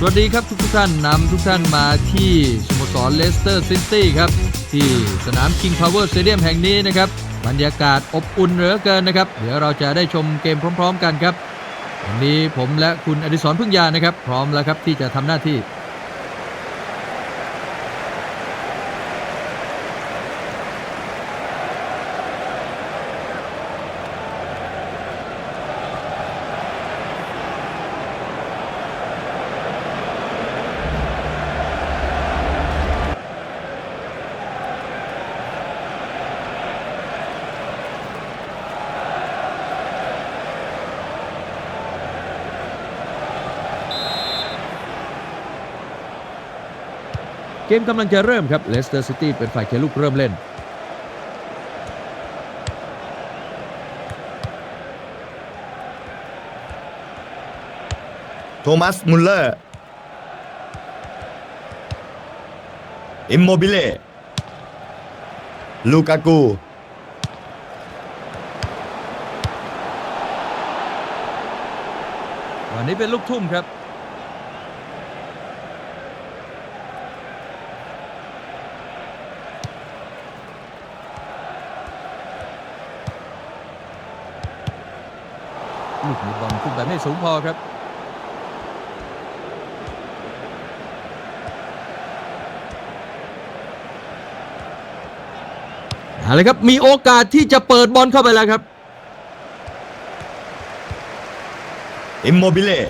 สวัสดีครับทุกทุกท่านนำทุกท่านมาที่สโมสรเลสเตอร์ซิตี้ครับที่สนามคิงพาวเวอร์สเตเดียมแห่งนี้นะครับบรรยากาศอบอุ่นเหลือเกินนะครับ เดี๋ยวเราจะได้ชมเกมพร้อม ๆ กันครับวันนี้ผมและคุณอดิศรพึ่งยานะครับ พร้อมแล้วครับที่จะทำหน้าที่ เกมกำลังจะเริ่มครับเลสเตอร์ซิตี้เป็นฝ่ายเคลุกเริ่มเล่น โทมัส มุลเลอร์อิมโมบิเล่ลูกากูวันนี้เป็นลูกทุ่มครับ ลูกนี้บอลขึ้นไปไม่สูงพอครับ เอาเลยครับ มีโอกาสที่จะเปิดบอลเข้าไปแล้วครับ อิมโมบิเล่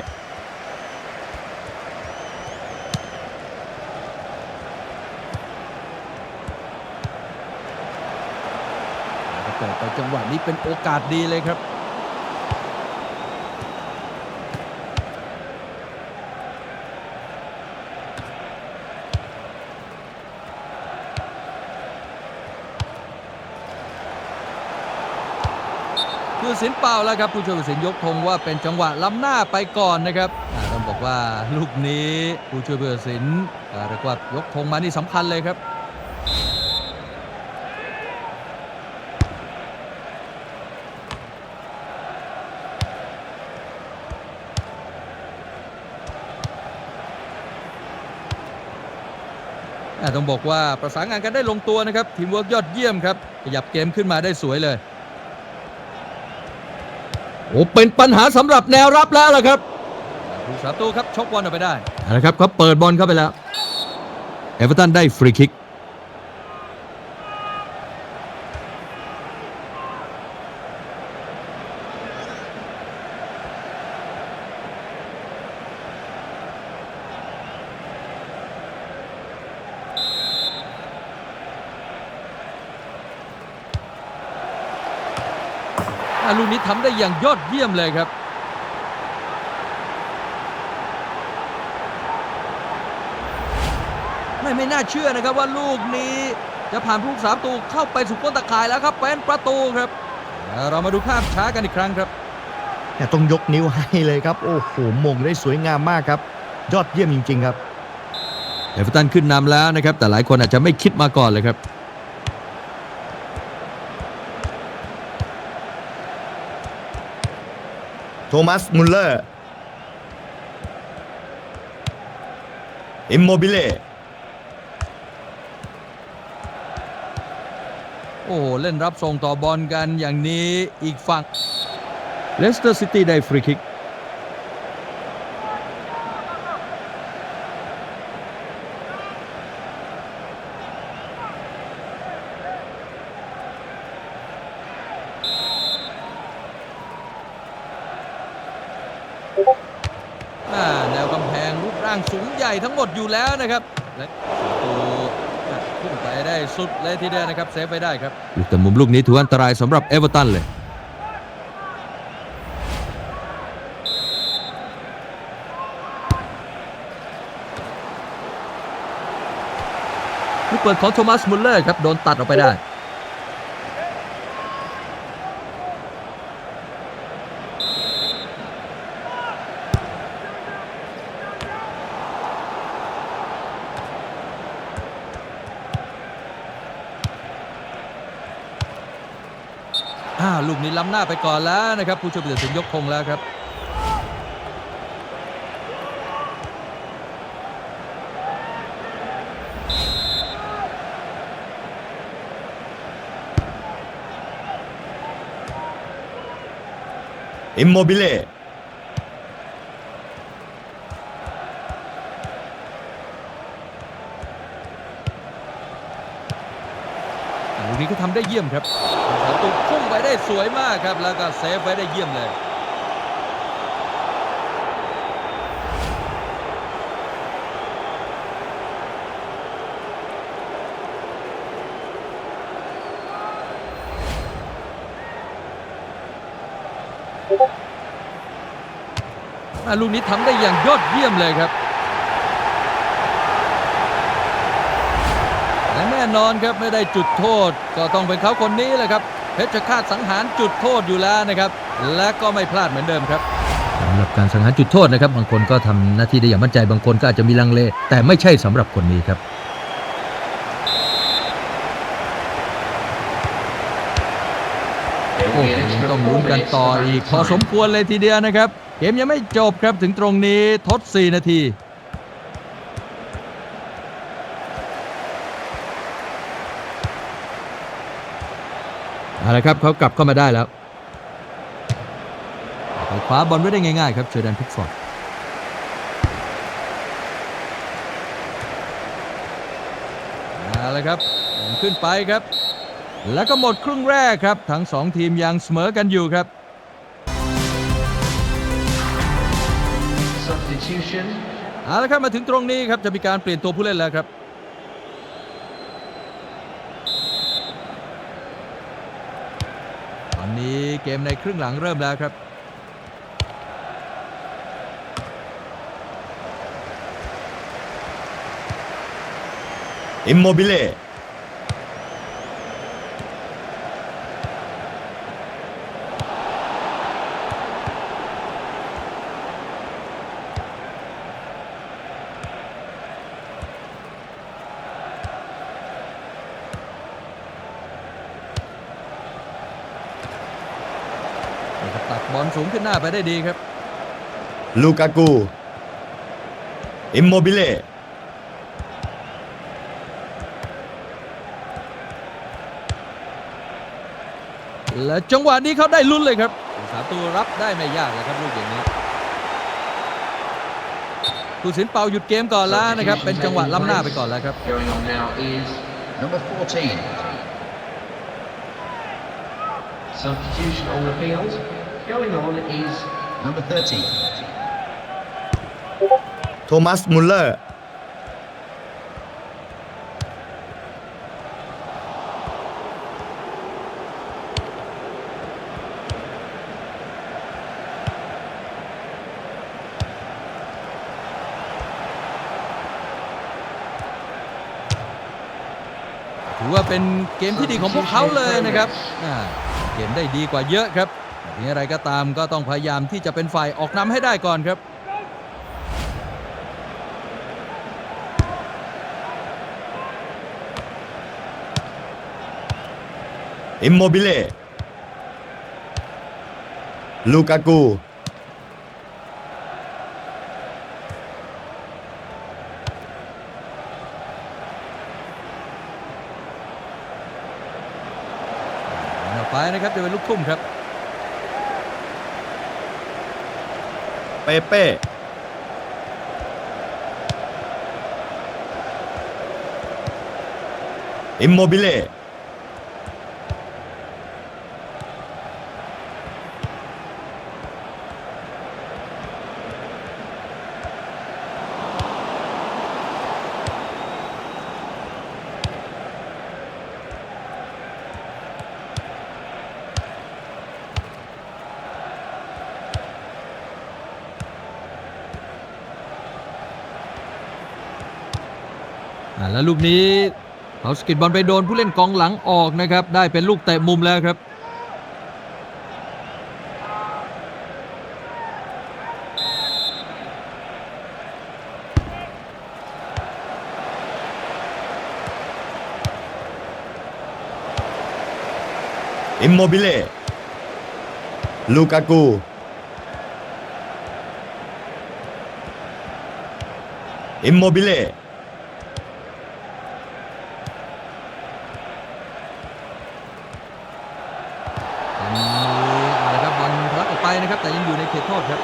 เปิดไปจังหวะนี้เป็นโอกาสดีเลยครับ ผู้สินเป่าแล้วครับผู้ช่วยผู้สินยกธงว่าเป็นจังหวะล้ำหน้าไปก่อนนะครับต้องบอกว่าลูกนี้ผู้ช่วยผู้สินเรียกว่ายกธงมานี่สำคัญเลยครับต้องบอกว่าประสานงานกันได้ลงตัวนะครับทีมเวิร์กยอดเยี่ยมครับขยับเกมขึ้นมาได้สวยเลย โอ้เป็นปัญหาสำหรับแนวรับแล้วล่ะครับผู้สาตูครับชกบอลออกไปได้นะครับเขาเปิดบอลเข้าไปแล้วเอเวอร์ตันได้ฟรีคิก ทำได้อย่างยอดเยี่ยมเลยครับ ไม่ไม่น่าเชื่อนะครับว่าลูกนี้จะผ่านผู้รักษาประตูเข้าไปสู่ก้นตะข่ายแล้วครับเป็นประตูครับอ่าเรามาดูภาพช้ากันอีกครั้งครับแต่ต้องยกนิ้วให้เลยครับ โอ้โหมงได้สวยงามมากครับ ยอดเยี่ยมจริง ๆ ครับเอเวอร์ตันขึ้นนำแล้วนะครับ แต่หลายคนอาจจะไม่คิดมาก่อนเลยครับ โทมัสมุลเลอร์อิมโมบิเล่โอ้โห เล่นรับส่งต่อบอลกันอย่างนี้อีกฝั่งเลสเตอร์ซิตี้ได้ฟรีคิก อ่าแนวกำแพง รูปร่างสูงใหญ่ทั้งหมดอยู่แล้วนะครับและประตูพุ่งไปได้สุดเลยทีเดียวนะครับเซฟไปได้ครับลูกแต่มุมลูกนี้ถือว่าอันตรายสำหรับเอเวอร์ตันเลยลูกเปิดของโทมัสมุลเลอร์ครับโดนตัดออกไปได้ ลูกนี้ล้ำหน้าไปก่อนแล้วนะครับผู้ช่วยผู้ตัดสินยกพงแล้วครับอิมโมบิเล ลูกนี้ก็ทำได้เยี่ยมครับประตูพุ่งไปได้สวยมากครับ แล้วก็เซฟไว้ได้เยี่ยมเลยลูกนี้ทำได้อย่างยอดเยี่ยมเลยครับ และแน่นอนครับไม่ได้จุดโทษ ก็ต้องเป็นเขาคนนี้แหละครับเพชรฆาตสังหารจุดโทษอยู่แล้วนะครับ และก็ไม่พลาดเหมือนเดิมครับสำหรับการสังหารจุดโทษนะครับ บางคนก็ทำหน้าที่ได้อย่างมั่นใจบางคนก็อาจจะมีลังเล แต่ไม่ใช่สำหรับคนนี้ครับโอ้โหต้องลุ้นกันต่ออีกพอสมควรเลยทีเดียวนะครับ เกมยังไม่จบครับถึงตรงนี้ทด 4 นาที เอาละครับเขากลับเข้ามาได้แล้วไปคว้าบอลไว้ได้ง่ายๆครับเชอร์แดนพิกฟอร์ดเอาละครับขึ้นไปครับ แล้วก็หมดครึ่งแรกครับ ทั้งสองทีมยังเสมอกันอยู่ครับ Substitution. เอาละครับมาถึงตรงนี้ครับจะมีการเปลี่ยนตัวผู้เล่นแล้วครับ ตอนนี้ เกมในครึ่งหลังเริ่มแล้วครับ อิมโมบิเล่ อลสูงขึ้นหน้าไปได้ดีครับ ลูกากู อิมโมบิเล่และจังหวะนี้เขาได้ลุ้นเลยครับสาตูรับได้ไม่ยากเลยครับลูกอย่างนี้ผู้สินเป่าหยุดเกมก่อนแล้วนะครับ เป็นจังหวะล้ำหน้าไปก่อนแล้วครับ Going on now is number 14. Substitution on the field. Going on is number 30. โทมัสมุลเลอร์ ถือว่าเป็นเกมที่ดีของพวกเขาเลยนะครับอ่าเกมได้ดีกว่าเยอะครับ มีอะไรก็ตามก็ต้องพยายามที่จะเป็นฝ่ายออกนำให้ได้ก่อนครับ อิมโมบิเล่ลูกากูออกไปนะครับจะเป็นลูกทุ่มครับ เปเป้อิมโมบิเล่ แล้วลูกนี้เขาสกิดบอลไปโดนผู้เล่นกองหลังออกนะครับ ได้เป็นลูกเตะมุมแล้วครับ อิมโมบิเล่ลูกากูอิมโมบิเล่ ครับ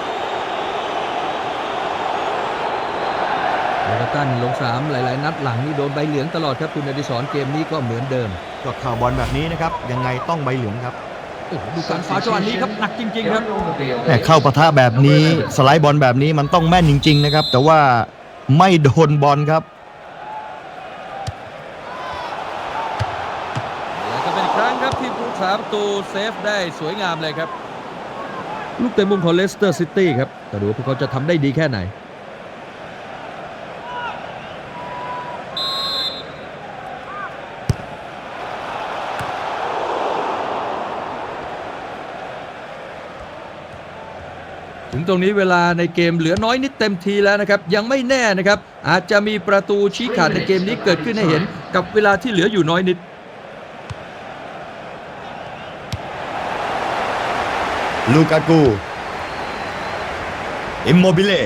แล้วตันลงสามหลาย ๆ นัดหลังนี่โดนใบเหลืองตลอดครับคุณอดิศรเกมนี้ก็เหมือนเดิมก็ข่าวบอลแบบนี้นะครับยังไงต้องใบเหลืองครับดูการฟาจังหวะนี้ครับหนักจริง ๆ ครับแต่เข้าปะทะแบบนี้สไลด์บอลแบบนี้มันต้องแม่นจริง ๆ นะครับ แต่ว่าไม่โดนบอลครับแล้วก็เป็นครั้งครับที่ผู้สามตูเซฟได้สวยงามเลยครับ ลูกเตะมุมของเลสเตอร์ซิตี้ครับแต่ดูว่าพวกเขาจะทำได้ดีแค่ไหน ถึงตรงนี้เวลาในเกมเหลือน้อยนิดเต็มทีแล้วนะครับ ยังไม่แน่นะครับ อาจจะมีประตูชี้ขาดในเกมนี้เกิดขึ้นให้เห็นกับเวลาที่เหลืออยู่น้อยนิด ลูกากู อิมโมบิเล่